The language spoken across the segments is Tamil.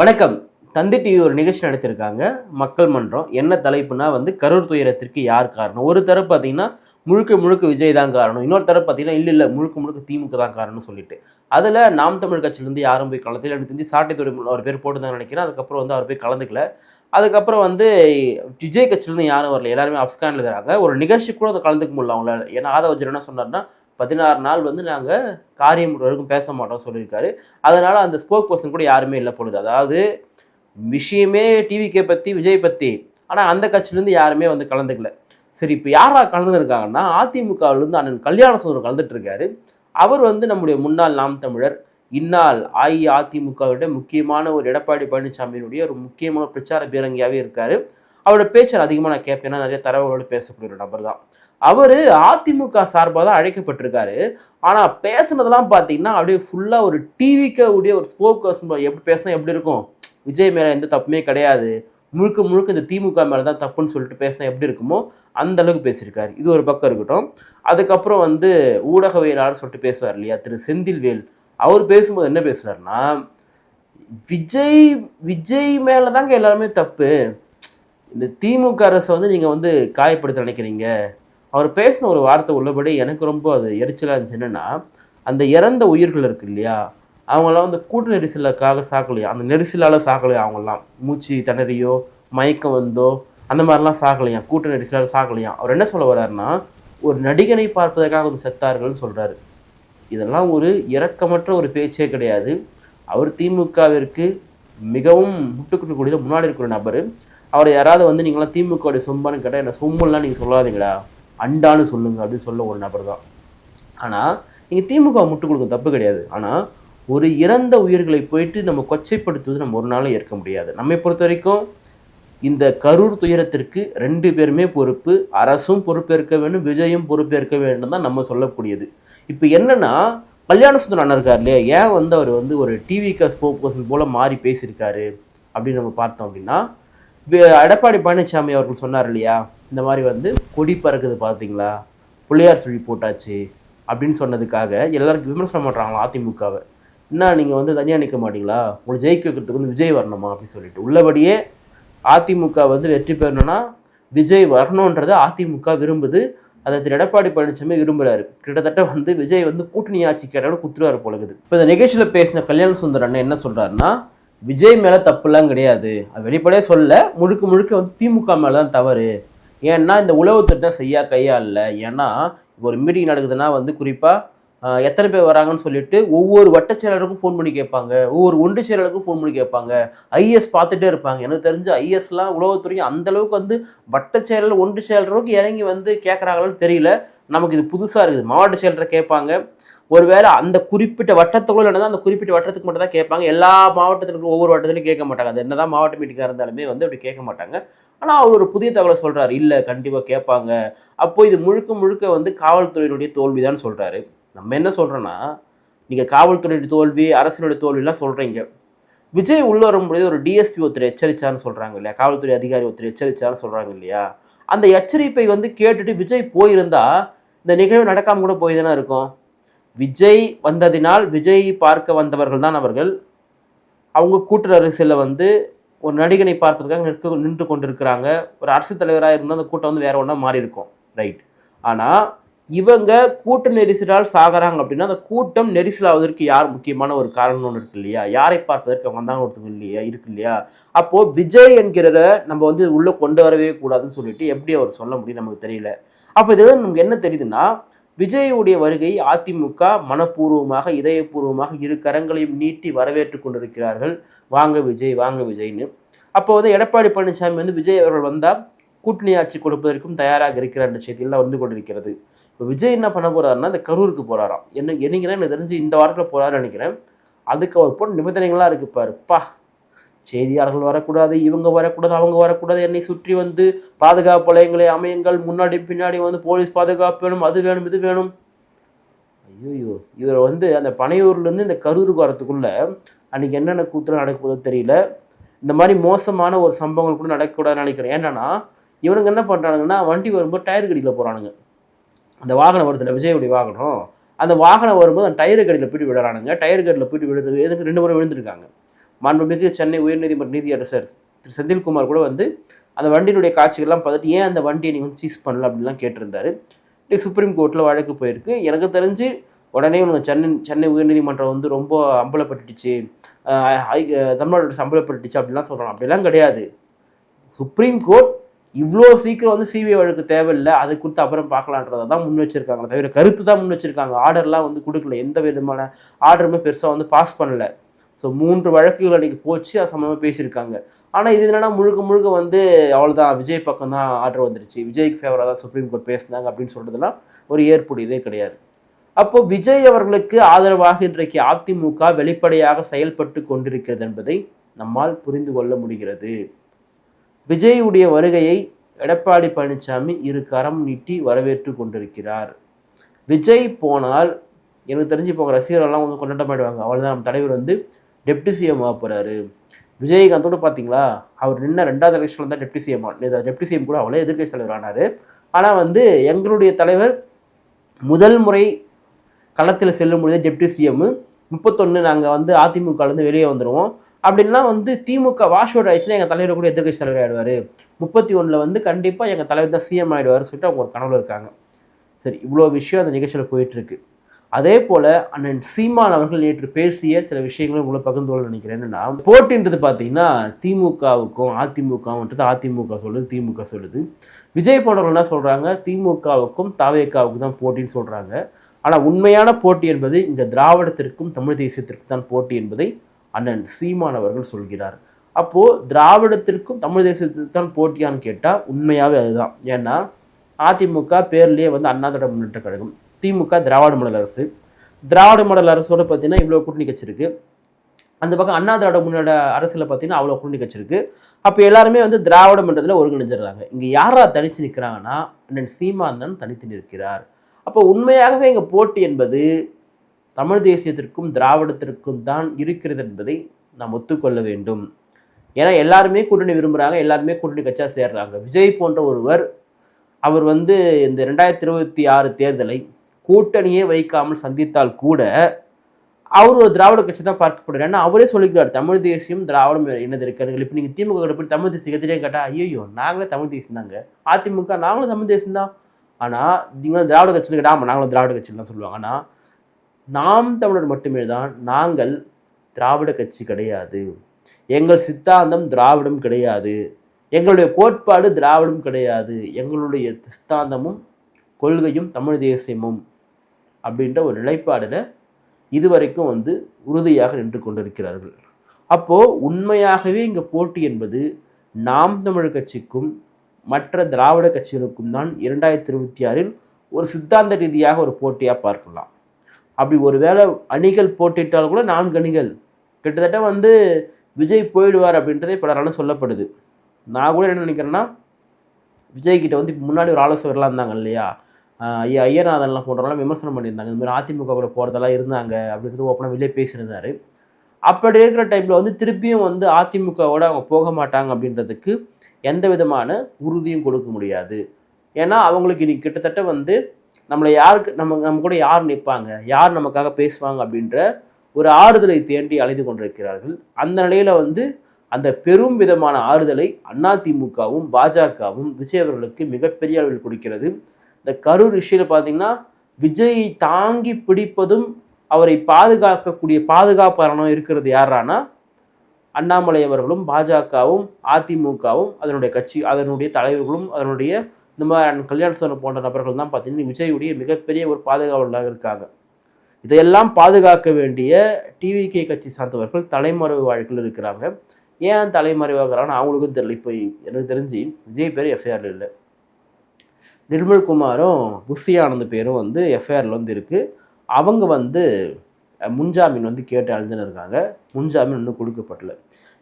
வணக்கம். தந்தி டிவி ஒரு நிகழ்ச்சி நடத்திருக்காங்க. மக்கள் மன்றம். என்ன தலைப்புனா வந்து கரூர் துயரத்திற்கு யார் காரணம்? ஒரு தரப்பு பார்த்தீங்கன்னா முழுக்க முழுக்க விஜய் தான் காரணம். இன்னொரு தரப்பு பார்த்தீங்கன்னா இல்லை இல்லை முழுக்க முழுக்க திமுக தான் காரணம்னு சொல்லிட்டு. அதில் நாம் தமிழ் கட்சியிலேருந்து யாரும் போய் கலந்து எனக்கு தெரிஞ்சு சாட்டை துறை அவர் பேர் போட்டு தான் நினைக்கிறேன். அதுக்கப்புறம் வந்து அவர் போய் கலந்துக்கல. அதுக்கப்புறம் வந்து விஜய் கட்சியிலேருந்து யாரும் வரல. எல்லாருமே அப்ஸ்கானில் இருக்கிறாங்க. ஒரு நிகழ்ச்சி கூட அதை கலந்துக்க முடியல அவங்களால. ஏன்னா ஆதவஜர் என்ன சொன்னார்னா பதினாறு நாள் வந்து நாங்கள் காரியம் வரைக்கும் பேச மாட்டோம் சொல்லியிருக்காரு. அதனால் அந்த ஸ்போக் பர்சன் கூட யாருமே இல்லை பொழுது. அதாவது விஷயமே டிவிக்கே பற்றி விஜய் பற்றி ஆனால் அந்த கட்சியிலேருந்து யாருமே வந்து கலந்துக்கல. சரி இப்போ யாரா கலந்துருக்காங்கன்னா அதிமுகவிலேருந்து அண்ணன் கல்யாண சுந்தரம் கலந்துட்டு இருக்காரு. அவர் வந்து நம்முடைய முன்னாள் நாம் தமிழர். இந்நாள் அஇஅதிமுகவிட முக்கியமான ஒரு எடப்பாடி பழனிசாமியினுடைய ஒரு முக்கியமான பிரச்சார பீரங்கியாகவே இருக்காரு. அவரோட பேச்சை அதிகமாக நான் கேட்பேன். நிறைய தரவுகளோடு பேசக்கூடிய ஒரு நபர் தான். அவர் அதிமுக சார்பாக தான் அழைக்கப்பட்டிருக்காரு. ஆனால் பேசுனதெல்லாம் பார்த்தீங்கன்னா அப்படியே ஃபுல்லாக ஒரு டிவிக்கு உடைய ஒரு ஸ்போக்கர்ஸ் எப்படி பேசினா எப்படி இருக்கும்? விஜய் மேலே எந்த தப்புமே கிடையாது. முழுக்க முழுக்க இந்த திமுக மேலே தான் தப்புன்னு சொல்லிட்டு பேசினா எப்படி இருக்குமோ அந்த அளவுக்கு பேசியிருக்காரு. இது ஒரு பக்கம் இருக்கட்டும். அதுக்கப்புறம் வந்து ஊடகவியலாளர் சொல்லிட்டு பேசுவார் இல்லையா? திரு செந்தில்வேல். அவர் பேசும்போது என்ன பேசுறாருன்னா விஜய் விஜய் மேலே தாங்க எல்லாருமே தப்பு. இந்த திமுக அரசை வந்து நீங்கள் வந்து காயப்படுத்த நினைக்கிறீங்க. அவர் பேசின ஒரு வார்த்தை உள்ளபடி எனக்கு ரொம்ப அது எரிச்சலாக இருந்துச்சு. என்னென்னா அந்த இறந்த உயிர்கள் இருக்கு இல்லையா? அவங்களாம் வந்து கூட்டு நெரிசலுக்காக சாக்கலையா அந்த நெரிசலால் சாக்கலையா அவங்களாம் மூச்சு திணறியோ மயக்கம் வந்தோ அந்த மாதிரிலாம் சாக்கலையா கூட்ட நெரிசலால் சாக்கலையா அவர் என்ன சொல்ல வர்றாருன்னா ஒரு நடிகனை பார்ப்பதற்காக வந்து செத்தார்கள்னு சொல்கிறாரு இதெல்லாம் ஒரு இரக்கமற்ற ஒரு பேச்சே கிடையாது. அவர் திமுகவிற்கு மிகவும் முட்டுக்குட்டுக்கூடிய முன்னாடி இருக்கிற நபர். அவரை யாராவது வந்து நீங்களாம் திமுகவுடைய சொம்பான்னு கேட்டால் என்ன சொம்பெல்லாம் நீங்கள் சொல்லாதீங்களா அண்டான்னு சொல்லுங்கள் அப்படின்னு சொல்ல ஒரு நபர் தான். ஆனால் நீங்கள் திமுக முட்டு கொடுக்க தப்பு கிடையாது. ஆனால் ஒரு இறந்த உயிர்களை போயிட்டு நம்ம கொச்சைப்படுத்துவது நம்ம ஒரு நாளும் ஏற்க முடியாது. நம்மை பொறுத்த வரைக்கும் இந்த கரூர் துயரத்திற்கு ரெண்டு பேருமே பொறுப்பு அரசும் பொறுப்பேற்க வேண்டும் விஜயும் பொறுப்பேற்க வேண்டும் தான் நம்ம சொல்லக்கூடியது. இப்போ என்னென்னா கல்யாண சுந்தரம் அண்ணன் இருக்கார் இல்லையா? ஏன் வந்து அவர் வந்து ஒரு டிவிக்கு ஸ்போக் பர்சன் மாறி பேசியிருக்காரு அப்படின்னு நம்ம பார்த்தோம் அப்படின்னா எடப்பாடி பழனிசாமி அவர்கள் சொன்னார் இல்லையா? இந்த மாதிரி வந்து கொடி பறக்குது பார்த்தீங்களா? பிள்ளையார் சொல்லி போட்டாச்சு அப்படின்னு சொன்னதுக்காக எல்லாருக்கும் விமர்சனம் பண்ணுறாங்களா அதிமுகவை? என்ன நீங்கள் வந்து தனியாக நிற்க மாட்டீங்களா? உங்களை ஜெயிக்க வைக்கிறதுக்கு வந்து விஜய் வரணுமா அப்படின்னு சொல்லிட்டு உள்ளபடியே அதிமுக வந்து வெற்றி பெறணும்னா விஜய் வரணுன்றதை அதிமுக விரும்புது. அதை திரு எடப்பாடி பழனிசாமி விரும்புறாரு. கிட்டத்தட்ட வந்து விஜய் வந்து கூட்டணி ஆட்சி கேட்டாலும் குத்துருவார் போலகுது இப்போ இந்த நிகழ்ச்சியில் பேசின கல்யாண சுந்தர் அண்ணன் என்ன சொல்கிறாருன்னா விஜய் மேலே தப்புலாம் கிடையாது. அது வெளிப்படையாக சொல்ல முழுக்க முழுக்க வந்து திமுக மேலே தான் தவறு. ஏன்னா இந்த உளவுத்துறை தான் செய்யா கையாளல. ஏன்னா இப்போ ஒரு மீட்டிங் நடக்குதுன்னா வந்து குறிப்பாக எத்தனை பேர் வராங்கன்னு சொல்லிட்டு ஒவ்வொரு வட்டச் செயலருக்கும் ஃபோன் பண்ணி கேட்பாங்க. ஒவ்வொரு ஒன்று செயலருக்கும் ஃபோன் பண்ணி கேட்பாங்க. ஐஎஸ் பார்த்துட்டே இருப்பாங்க. எனக்கு தெரிஞ்சு ஐஎஸ்லாம் உளவுத்துறையும் அந்தளவுக்கு வந்து வட்டச் செயலர் ஒன்று செயலருக்கு இறங்கி வந்து கேட்குறாங்களான்னு தெரியல. நமக்கு இது புதுசாக இருக்குது. மாவட்ட செயலரை கேட்பாங்க. ஒருவேளை அந்த குறிப்பிட்ட வட்டத்துக்குள்ள நடந்தால் அந்த குறிப்பிட்ட வட்டத்துக்கு மட்டும் தான் கேட்பாங்க. எல்லா மாவட்டத்திலும் ஒவ்வொரு வட்டத்திலையும் கேட்க மாட்டாங்க. அது என்னதான் மாவட்ட மீட்டிங்காக இருந்தாலுமே வந்து அப்படி கேட்க மாட்டாங்க. ஆனால் அவர் ஒரு புதிய தகவலை சொல்கிறார் இல்லை கண்டிப்பாக கேட்பாங்க. அப்போ இது முழுக்க முழுக்க வந்து காவல்துறையினுடைய தோல்விதான் சொல்கிறாரு நம்ம என்ன சொல்கிறோன்னா நீங்கள் காவல்துறையுடைய தோல்வி அரசினுடைய தோல்விலாம் சொல்கிறீங்க விஜய் உள்ளே வரும்பொழுது ஒரு டிஎஸ்பி ஒருத்தர் எச்சரித்தான்னு சொல்கிறாங்க இல்லையா? காவல்துறை அதிகாரி ஒருத்தர் எச்சரித்தான்னு சொல்கிறாங்க இல்லையா? அந்த எச்சரிப்பை வந்து கேட்டுட்டு விஜய் போயிருந்தா இந்த நிகழ்வு நடக்காமல் கூட போய் தானே இருக்கும். விஜய் வந்ததினால் விஜய் பார்க்க வந்தவர்கள் தான் அவர்கள். அவங்க கூட்டுற அரசியலில் வந்து ஒரு நடிகனை பார்ப்பதுக்காக நிற்க நின்று கொண்டிருக்கிறாங்க. ஒரு அரசு தலைவராக இருந்தால் அந்த கூட்டம் வந்து வேற ஒன்றா மாறி இருக்கும் ரைட் ஆனால் இவங்க கூட்ட நெரிசலால் சாகுறாங்க அப்படின்னா அந்த கூட்டம் நெரிசலாவதற்கு யார் முக்கியமான ஒரு காரணம் ஒன்று இருக்கு இல்லையா? யாரை பார்ப்பதற்கு வந்தாங்க ஒருத்தவங்க இல்லையா? இருக்கு இல்லையா? அப்போ விஜய் என்கிறத நம்ம வந்து உள்ள கொண்டு வரவே கூடாதுன்னு சொல்லிட்டு எப்படி அவர் சொல்ல முடியும் நமக்கு தெரியல. அப்போ இது நமக்கு என்ன தெரியுதுன்னா விஜயுடைய வருகை அதிமுக மனப்பூர்வமாக இதயபூர்வமாக இரு கரங்களையும் நீட்டி வரவேற்று கொண்டிருக்கிறார்கள். வாங்க விஜய் வாங்க விஜய்னு. அப்போ வந்து எடப்பாடி பழனிசாமி வந்து விஜய் அவர்கள் வந்தால் கூட்டணி ஆட்சி கொடுப்பதற்கும் தயாராக இருக்கிறார் என்ற செய்தியெல்லாம் வந்து கொண்டிருக்கிறது. இப்போ விஜய் என்ன பண்ண போறாருன்னா இந்த கரூருக்கு போறாராம். என்ன என்னைக்கு எனக்கு தெரிஞ்சு இந்த வாரத்தில் போகிறாருன்னு நினைக்கிறேன். அதுக்கு அவர் பொண்ணு நிபந்தனைகளாக இருக்கு பாருப்பா செய்தியாளர்கள் வரக்கூடாது இவங்க வரக்கூடாது அவங்க வரக்கூடாது என்னை சுற்றி வந்து பாதுகாப்பு நிலையங்களை அமையுங்கள் முன்னாடி பின்னாடி வந்து போலீஸ் பாதுகாப்பு வேணும் அது வேணும் இது வேணும். ஐயோ இவர் வந்து அந்த பனையூர்லேருந்து இந்த கரூருக்கு வரத்துக்குள்ள அன்றைக்கி என்னென்ன கூத்துல நடக்குதோ தெரியல. இந்த மாதிரி மோசமான ஒரு சம்பவங்கள் கூட நடக்கக்கூடாதுன்னு நினைக்கிறேன். ஏன்னா இவனுங்க என்ன பண்ணுறானுங்கன்னா வண்டி வரும்போது டயர் கடியில் போகிறானுங்க அந்த வாகனம் வருதுல விஜயுடைய வாகனம் அந்த வாகனம் வரும்போது அந்த டயர் கடியில் போயிட்டு விடுறானுங்க டயர் கடியில் போயிட்டு விடுறது எதுக்கு ரெண்டு முறை விழுந்திருக்காங்க. மாண்புமிகு சென்னை உயர்நீதிமன்ற நீதியரசர் திரு செந்தில்குமார் கூட வந்து அந்த வண்டியினுடைய காட்சிகள்லாம் பார்த்துட்டு ஏன் அந்த வண்டியை நீங்கள் வந்து சீஸ் பண்ணல? அப்படிலாம் கேட்டிருந்தாரு. இது சுப்ரீம் கோர்ட்டில் வழக்கு போயிருக்கு. எனக்கு தெரிஞ்சு உடனே இவங்க சென்னை சென்னை உயர்நீதிமன்றம் வந்து ரொம்ப அம்பலப்பட்டுடுச்சு. தமிழ்நாடு அரசு அம்பலப்பட்டுடுச்சு அப்படிலாம் சொல்கிறாங்க அப்படிலாம் கிடையாது. சுப்ரீம் கோர்ட் இவ்வளோ சீக்கிரம் வந்து சிபிஐ வழக்கு தேவையில்லை அது குறித்து அப்புறம் பார்க்கலான்றதை தான் முன் வச்சிருக்காங்க. தவிர கருத்து தான் முன் வச்சிருக்காங்க. ஆர்டர்லாம் வந்து கொடுக்கல. எந்த விதமான ஆர்டருமே பெருசாக வந்து பாஸ் பண்ணல. ஸோ மூன்று வழக்குகள் அன்றைக்கி போச்சு. அது சம்மந்தமாக பேசியிருக்காங்க. ஆனால் இது என்னென்னா முழுக்க முழுக்க வந்து அவ்வளோதான் விஜய் பக்கம் தான் ஆர்டர் வந்துருச்சு. விஜய்க்கு ஃபேவராக தான் சுப்ரீம் கோர்ட் பேசினாங்க அப்படின்னு சொல்கிறதுலாம் ஒரு ஏற்புடையதே கிடையாது. அப்போ விஜய் அவர்களுக்கு ஆதரவாக இன்றைக்கு அதிமுக வெளிப்படையாக செயல்பட்டு கொண்டிருக்கிறது என்பதை நம்மால் புரிந்து கொள்ள முடிகிறது. விஜயுடைய வருகையை எடப்பாடி பழனிசாமி இரு கரம் நீட்டி வரவேற்று கொண்டிருக்கிறார். விஜய் போனால் எனக்கு தெரிஞ்சு இப்போ ரசிகர்கள்லாம் வந்து கொண்டாட்டமாடுவாங்க அவ்வளோதான் நம்ம தலைவர் வந்து டெப்டி சிஎம் ஆக போகிறாரு விஜயகாந்தோட பார்த்தீங்களா அவர் நின்ன ரெண்டாவது எலெக்ஷனில் தான் டெப்டி சிஎம் டெப்டி சிஎம் கூட அவ்வளோ எதிர்கட்சி தலைவர் ஆனார். ஆனால் வந்து எங்களுடைய தலைவர் முதல் முறை களத்தில் செல்லும் பொழுது டெப்டி சிஎம் முப்பத்தொன்று நாங்கள் வந்து அதிமுகலேருந்து வெளியே வந்துடுவோம் அப்படின்னா வந்து திமுக வாஷ் அவுட் ஆயிடுச்சுன்னா எங்கள் தலைவர் கூட எதிர்கட்சி தலைவர் ஆயிடுவார். முப்பத்தி ஒன்றில் வந்து கண்டிப்பாக எங்கள் தலைவர் தான் சிஎம் ஆகிடுவார்னு சொல்லிட்டு அவங்க ஒரு கனவுல இருக்காங்க. சரி இவ்வளோ விஷயம் அந்த நிகழ்ச்சியில் போயிட்டுருக்கு. அதே போல் அண்ணன் சீமான் அவர்கள் நேற்று பேசிய சில விஷயங்களும் உங்களை பகிர்ந்து கொள்ள நினைக்கிறேன். என்னன்னா போட்டின்றது பார்த்தீங்கன்னா திமுகவுக்கும் அதிமுகன்றது அதிமுக சொல்லுது திமுக சொல்லுது. விஜய் போன்றவர்கள் என்ன சொல்கிறாங்க திமுகவுக்கும் தாவேக்காவுக்கும் தான் போட்டின்னு சொல்கிறாங்க ஆனால் உண்மையான போட்டி என்பது இந்த திராவிடத்திற்கும் தமிழ் தேசியத்திற்கும் தான் போட்டி என்பதை அண்ணன் சீமான் அவர்கள் சொல்கிறார். அப்போது திராவிடத்திற்கும் தமிழ் தேசத்துக்கு தான் போட்டியான்னு கேட்டால் உண்மையாகவே அதுதான். ஏன்னா அதிமுக பேர்லேயே வந்து அண்ணா திராவிட முன்னேற்ற கழகம் திமுக திராவிட மாடல் அரசு. திராவிட மாடல் அரசோட பார்த்தீங்கன்னா இவ்வளோ கூட்டணி கட்சி அந்த பக்கம் அண்ணா திராவிட முன்னோட அரசில் பார்த்தீங்கன்னா அவ்வளோ கூட்டணி கட்சி இருக்குது அப்போ எல்லாருமே வந்து திராவிட மன்றத்தில் ஒருங்கிணைஞ்சிடுறாங்க. இங்கே யாரா தனித்து நிற்கிறாங்கன்னா அண்ணன் சீமாந்தன் தனித்து நிற்கிறார். அப்போ உண்மையாகவே இங்கே போட்டி என்பது தமிழ் தேசியத்திற்கும் திராவிடத்திற்கும் தான் இருக்கிறது என்பதை நாம் ஒத்துக்கொள்ள வேண்டும். ஏன்னா எல்லாருமே கூட்டணி விரும்புகிறாங்க எல்லாருமே கூட்டணி கட்சியாக சேர்றாங்க. விஜய் போன்ற ஒருவர் அவர் வந்து இந்த ரெண்டாயிரத்தி இருபத்தி ஆறு தேர்தலை கூட்டணியே வைக்காமல் சந்தித்தால் கூட அவர் ஒரு திராவிட கட்சி தான் பார்க்கப்படுறாரு. ஏன்னா அவரே சொல்லிக்கிறார் தமிழ் தேசியம் திராவிடம் என்னது இருக்காரு இப்போ நீங்கள் திமுக போய் தமிழ் தேசிய கத்திரியே கேட்டால் ஐயோ நாங்களே தமிழ் தேசியம் தாங்க. அதிமுக நாங்களும் தமிழ் தேசியம் தான். ஆனால் நீங்கள் திராவிட கட்சியில் கேட்டால் ஆமாம் நாங்களும் திராவிட கட்சியில் தான் சொல்லுவாங்க. ஆனால் நாம் தமிழர் மட்டுமே தான் நாங்கள் திராவிட கட்சி கிடையாது. எங்கள் சித்தாந்தம் திராவிடம் கிடையாது. எங்களுடைய கோட்பாடு திராவிடம் கிடையாது. எங்களுடைய சித்தாந்தமும் கொள்கையும் தமிழ் தேசியமும் அப்படின்ற ஒரு நிலைப்பாடில் இதுவரைக்கும் வந்து உறுதியாக நின்று கொண்டிருக்கிறார்கள். அப்போது உண்மையாகவே இங்கே போட்டி என்பது நாம் தமிழர் கட்சிக்கும் மற்ற திராவிட கட்சிகளுக்கும் தான் இரண்டாயிரத்தி இருபத்தி ஆறில் ஒரு சித்தாந்த ரீதியாக ஒரு போட்டியாக பார்க்கலாம். அப்படி ஒருவேளை அணிகள் போட்டிட்டால் கூட நான்கு அணிகள். கிட்டத்தட்ட வந்து விஜய் போயிடுவார் அப்படின்றதே பலராலும் சொல்லப்படுது. நான் கூட என்ன நினைக்கிறேன்னா விஜய்கிட்ட வந்து இப்போ முன்னாடி ஒரு ஆலோசகர்லாம் இருந்தாங்க இல்லையா? ஐயா ஐயநாதன்லாம் போன்றவங்களாம் விமர்சனம் பண்ணியிருந்தாங்க. இந்த மாதிரி அதிமுக கூட போகிறதெல்லாம் இருந்தாங்க அப்படின்றது ஓப்பனாக வெளியே பேசியிருந்தாரு. அப்படி இருக்கிற டைமில் வந்து திருப்பியும் வந்து அதிமுகவோட அவங்க போக மாட்டாங்க அப்படின்றதுக்கு எந்த விதமான உறுதியும் கொடுக்க முடியாது. ஏன்னா அவங்களுக்கு இன்னைக்கு கிட்டத்தட்ட வந்து நம்மளை யாருக்கு நம்ம நம்ம கூட யார் நிற்பாங்க? யார் நமக்காக பேசுவாங்க அப்படின்ற ஒரு ஆறுதலை தேண்டி அலைந்து கொண்டிருக்கிறார்கள். அந்த நிலையில் வந்து அந்த பெரும் விதமான ஆறுதலை அதிமுகவும் பாஜகவும் விஜய் அவர்களுக்கு மிகப்பெரிய அளவில் கொடுக்கிறது. இந்த கரூர் விஷயத்தில் பார்த்தீங்கன்னா விஜயை தாங்கி பிடிப்பதும் அவரை பாதுகாக்கக்கூடிய பாதுகாப்பரணம் இருக்கிறது யாரானா அண்ணாமலை அவர்களும் பாஜகவும் அதிமுகவும் அதனுடைய கட்சி அதனுடைய தலைவர்களும் அதனுடைய இந்த மாதிரி கல்யாண போன்ற நபர்கள் தான் பார்த்தீங்கன்னா விஜயுடைய மிகப்பெரிய ஒரு பாதுகாவலராக இருக்காங்க. இதையெல்லாம் பாதுகாக்க வேண்டிய டிவிகே கட்சி சார்ந்தவர்கள் தலைமறைவு வாழ்க்கையில் இருக்கிறாங்க. ஏன் தலைமறைவாகிறான்னு அவங்களுக்கும் தெரியல. இப்போ எனக்கு தெரிஞ்சு விஜய் பேர் எஃப்ஐஆரில் இல்லை. நிர்மல்குமாரும் புஷி ஆனந்த் பேரும் வந்து எஃப்ஐஆரில் வந்து இருக்குது அவங்க வந்து முன்ஜாமீன் வந்து கேட்டு அழிஞ்சுன்னு இருக்காங்க. முன்ஜாமீன் இன்னும் கொடுக்கப்படல.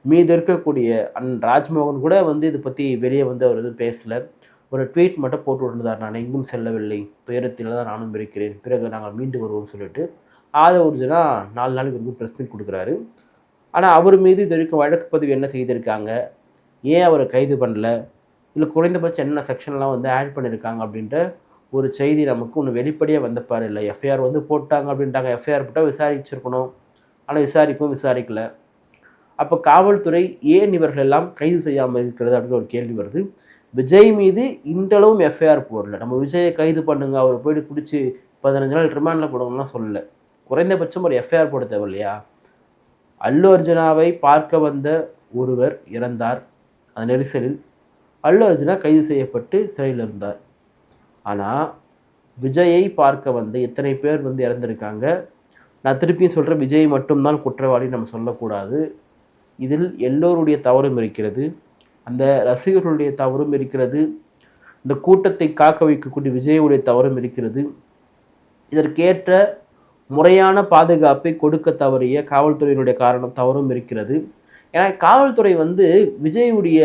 மீது இருக்கக்கூடிய அண்ணன் ராஜ்மோகன் கூட வந்து இதை பற்றி வெளியே வந்து அவர் எதுவும் பேசலை. ஒரு ட்வீட் மட்டும் போட்டு விட்டுருந்தார் நான் எங்கும் செல்லவில்லை. துயரத்தில் தான் நானும் இருக்கிறேன். பிறகு நாங்கள் மீண்டு வருவோம்னு சொல்லிட்டு ஆதவ உறுதினா நாலு நாளைக்கு ரொம்ப ப்ரெஸ் மீட் கொடுக்குறாரு. ஆனால் அவர் மீது இது வரைக்கும் வழக்கு பதிவு என்ன செய்திருக்காங்க? ஏன் அவரை கைது பண்ணல? இல்லை குறைந்தபட்சம் என்ன செக்ஷன்லாம் வந்து ஆட் பண்ணியிருக்காங்க அப்படின்ற ஒரு செய்தி நமக்கு ஒன்று வெளிப்படையாக வந்தப்பார் இல்லை எஃப்ஐஆர் வந்து போட்டாங்க அப்படின்ட்டாங்க. எஃப்ஐஆர் போட்டால் விசாரிச்சிருக்கணும். ஆனால் விசாரிக்கவும் விசாரிக்கல. அப்போ காவல்துறை ஏன் இவர்கள் எல்லாம் கைது செய்யாமல் இருக்கிறது அப்படின்னு ஒரு கேள்வி வருது. விஜய் மீது இன்றளவும் எஃப்ஐஆர் போடல. நம்ம விஜயை கைது பண்ணுங்க அவர் போயிட்டு பிடிச்சி பதினஞ்சு நாள் ரிமாண்டில் போடணும்லாம் சொல்லலை. குறைந்தபட்சம் ஒரு எஃப்ஐஆர் போட தேவை இல்லையா அல்லு அர்ஜுனாவை பார்க்க வந்த ஒருவர் இறந்தார் அந்த நெரிசலில். அல்லு அர்ஜுனா கைது செய்யப்பட்டு சிறையில் இருந்தார். ஆனால் விஜயை பார்க்க வந்த எத்தனை பேர் வந்து இறந்துருக்காங்க? நான் திருப்பியும் சொல்கிறேன் விஜய் மட்டும்தான் குற்றவாளி நம்ம சொல்லக்கூடாது. இதில் எல்லோருடைய தவறும் இருக்கிறது. அந்த ரசிகர்களுடைய தவறும் இருக்கிறது. இந்த கூட்டத்தை காக்க வைக்கக்கூடிய விஜயுடைய தவறும் இருக்கிறது. இதற்கேற்ற முறையான பாதுகாப்பை கொடுக்க தவறிய காவல்துறையினுடைய காரணம் தவறும் இருக்கிறது. ஏன்னா காவல்துறை வந்து விஜயுடைய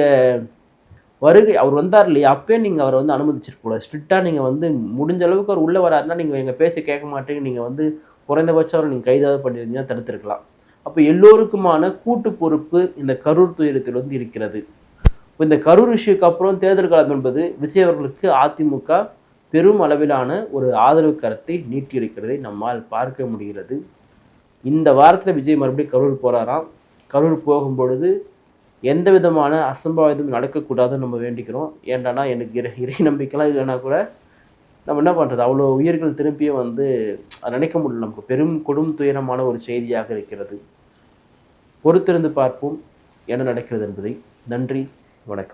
வருகை அவர் வந்தார் இல்லையா? அப்பயே நீங்கள் அவரை வந்து அனுமதிச்சிருக்கூட ஸ்ட்ரிக்டாக நீங்கள் வந்து முடிஞ்ச அளவுக்கு அவர் உள்ளே வராருன்னா நீங்கள் எங்கள் பேச்சை கேட்க மாட்டேங்க. நீங்கள் வந்து குறைந்தபட்சம் அவரை நீங்கள் கைதாவது பண்ணியிருந்தீங்கன்னா தடுத்திருக்கலாம். அப்போ எல்லோருக்குமான கூட்டு பொறுப்பு இந்த கரூர் துயரத்தில் வந்து இருக்கிறது. இப்போ இந்த கரூர் இஷ்யூக்கு அப்புறம் தேர்தல் காலம் என்பது விஜய் அவர்களுக்கு அதிமுக பெரும் அளவிலான ஒரு ஆதரவு கருத்தை நீட்டியிருக்கிறதை நம்மால் பார்க்க முடிகிறது. இந்த வாரத்தில் விஜய் மறுபடியும் கரூர் போகிறாராம் கரூர் போகும்பொழுது எந்த விதமான அசம்பாவிதம் நடக்கக்கூடாதுன்னு நம்ம வேண்டிக்கிறோம். ஏன்டானா எனக்கு இறை இறை நம்பிக்கைலாம் இல்லைன்னா கூட நம்ம என்ன பண்ணுறது அவ்வளோ உயிர்கள் திரும்பியும் வந்து அதை நினைக்க முடியல. நமக்கு பெரும் கொடும் துயரமான ஒரு செய்தியாக இருக்கிறது. பொறுத்திருந்து பார்ப்போம் என்ன நடக்கிறது என்பதை. நன்றி. வணக்கம்.